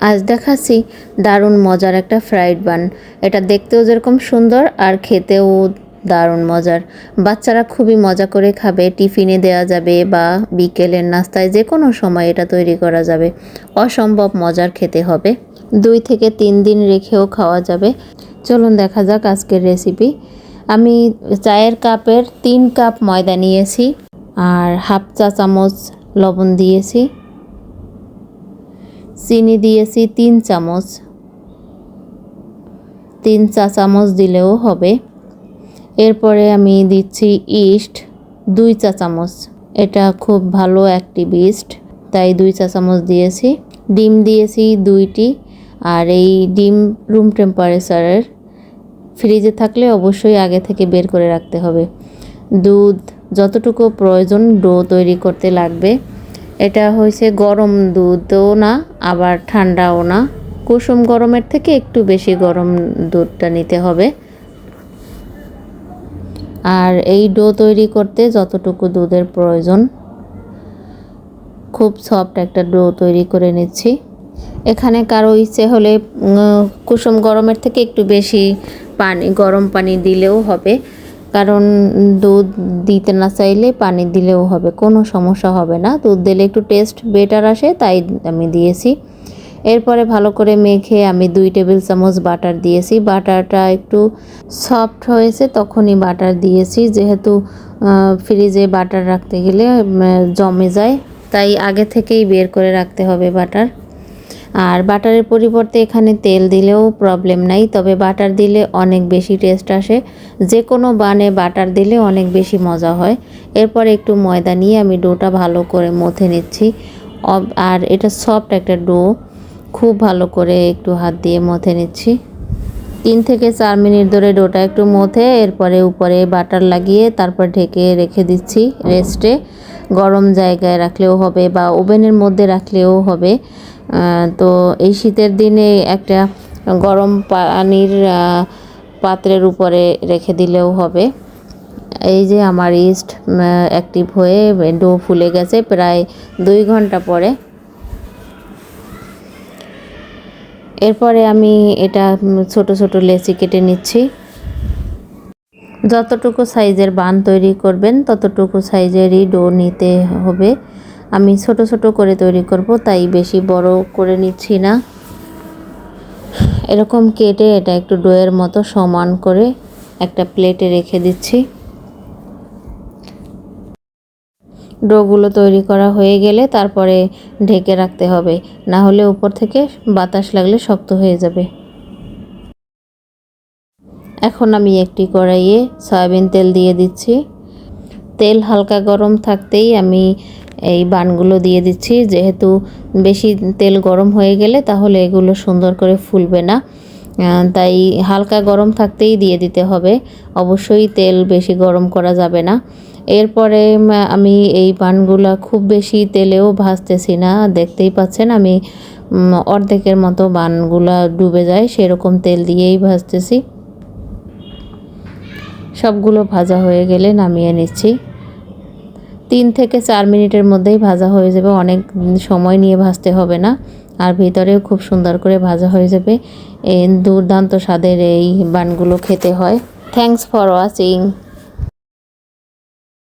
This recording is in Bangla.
আজ দেখাচ্ছি দারুণ মজার একটা ফ্রাইড বান। এটা দেখতেও যেরকম সুন্দর আর খেতেও দারুণ মজার। বাচ্চারা খুবই মজা করে খাবে, টিফিনে দেওয়া যাবে বা বিকেলের নাস্তায় যে কোনো সময় এটা তৈরি করা যাবে। অসম্ভব মজার খেতে হবে। দুই থেকে তিন দিন রেখেও খাওয়া যাবে। চলুন দেখা যাক আজকের রেসিপি আমি চায়ের কাপের তিন কাপ ময়দা নিয়েছি আর হাফ চা চামচ লবণ দিয়েছি। চিনি দিয়েছি তিন চামচ। তিন চা চামচ দিলেও হবে। এরপরে আমি দিচ্ছি ইস্ট, দুই চা চামচ। এটা খুব ভালো একটি ইস্ট তাই দুই চা চামচ দিয়েছি। ডিম দিয়েছি দুইটি, আর এই ডিম রুম টেম্পারেচারের ফ্রিজে থাকলে অবশ্যই আগে থেকে বের করে রাখতে হবে। দুধ যতটুকু প্রয়োজন ডো তৈরি করতে লাগবে। এটা হয়েছে গরম দুধও না, আবার ঠান্ডাও না। কুসুম গরমের থেকে একটু বেশি গরম দুধটা নিতে হবে। আর এই ডো তৈরি করতে যতটুকু দুধের প্রয়োজন, খুব সফট একটা ডো তৈরি করে নিচ্ছি। এখানে কারও ইচ্ছে হলে কুসুম গরমের থেকে একটু বেশি পানি, গরম পানি দিলেও হবে। কারণ দুধ দিতে না চাইলে পানি দিলেও হবে, কোনো সমস্যা হবে না। দুধ দিলে একটু টেস্ট বেটার আসে, তাই আমি দিয়েছি। এরপরে ভালো করে মেখে আমি দুই টেবিল চামচ বাটার দিয়েছি। বাটারটা একটু সফট হয়েছে, তখনই বাটার দিয়েছি। যেহেতু ফ্রিজে বাটার রাখতে গেলে জমে যায়, তাই আগে থেকেই বের করে রাখতে হবে বাটার। আর বাটারের পরিবর্তে এখানে তেল দিলেও প্রবলেম নাই, তবে বাটার দিলে অনেক বেশি টেস্ট আসে। যে কোনো বানে বাটার দিলে অনেক বেশি মজা হয়। এরপর একটু ময়দা নিয়ে আমি ডোটা ভালো করে মথে নিচ্ছি। আর এটা সফট একটা ডো। খুব ভালো করে একটু হাত দিয়ে মথে নিচ্ছি। তিন থেকে চার মিনিট ধরে ডোটা একটু মথে, এরপরে উপরে বাটার লাগিয়ে তারপর ঢেকে রেখে দিচ্ছি রেস্টে গরম জায়গায় রাখলেও হবে বা ওভেনের মধ্যে রাখলেও হবে। তো এই শীতের দিনে একটা গরম পানির পাত্রের উপরে রেখে দিলেও হবে। এই যে আমার ইস্ট অ্যাক্টিভ হয়ে ডো ফুলে গেছে প্রায় দুই ঘণ্টা পরে। এরপরে আমি এটা ছোট ছোট লেচি কেটে নিচ্ছি। যতটুকু সাইজের বান তৈরি করবেন, ততটুকু সাইজেরই ডো নিতে হবে। আমি ছোট ছোট করে তৈরি করব, তাই বেশি বড় করে নিচ্ছি না। এরকম কেটে এটা একটু ডোয়ের মতো সমান করে একটা প্লেটে রেখে দিচ্ছি। ডোগুলো তৈরি করা হয়ে গেলে তারপরে ঢেকে রাখতে হবে, না হলে উপর থেকে বাতাস লাগলে শক্ত হয়ে যাবে। এখন আমি একটি কড়াইয়ে সয়াবিন তেল দিয়ে দিচ্ছি। তেল হালকা গরম থাকতেই আমি এই বানগুলো দিয়ে দিচ্ছি। যেহেতু বেশি তেল গরম হয়ে গেলে তাহলে এগুলো সুন্দর করে ফুলবে না। তাই হালকা গরম থাকতেই দিয়ে দিতে হবে। অবশ্যই তেল বেশি গরম করা যাবে না। এরপরে আমি এই বানগুলা খুব বেশি তেলেও ভাজতেছি না। দেখতেই পাচ্ছেন আমি অর্ধেকের মতো বানগুলা ডুবে যায়, সেরকম তেল দিয়েই ভাজতেছি। সবগুলো ভাজা হয়ে গেলে নামিয়ে নিচ্ছি। তিন থেকে চার মিনিটের মধ্যেই ভাজা হয়ে যাবে। অনেক সময় নিয়ে ভাজতে হবে না। আর ভিতরেও খুব সুন্দর করে ভাজা হয়ে যাবে। দুর্দান্ত স্বাদের এই বানগুলো খেতে হয়। Thanks for watching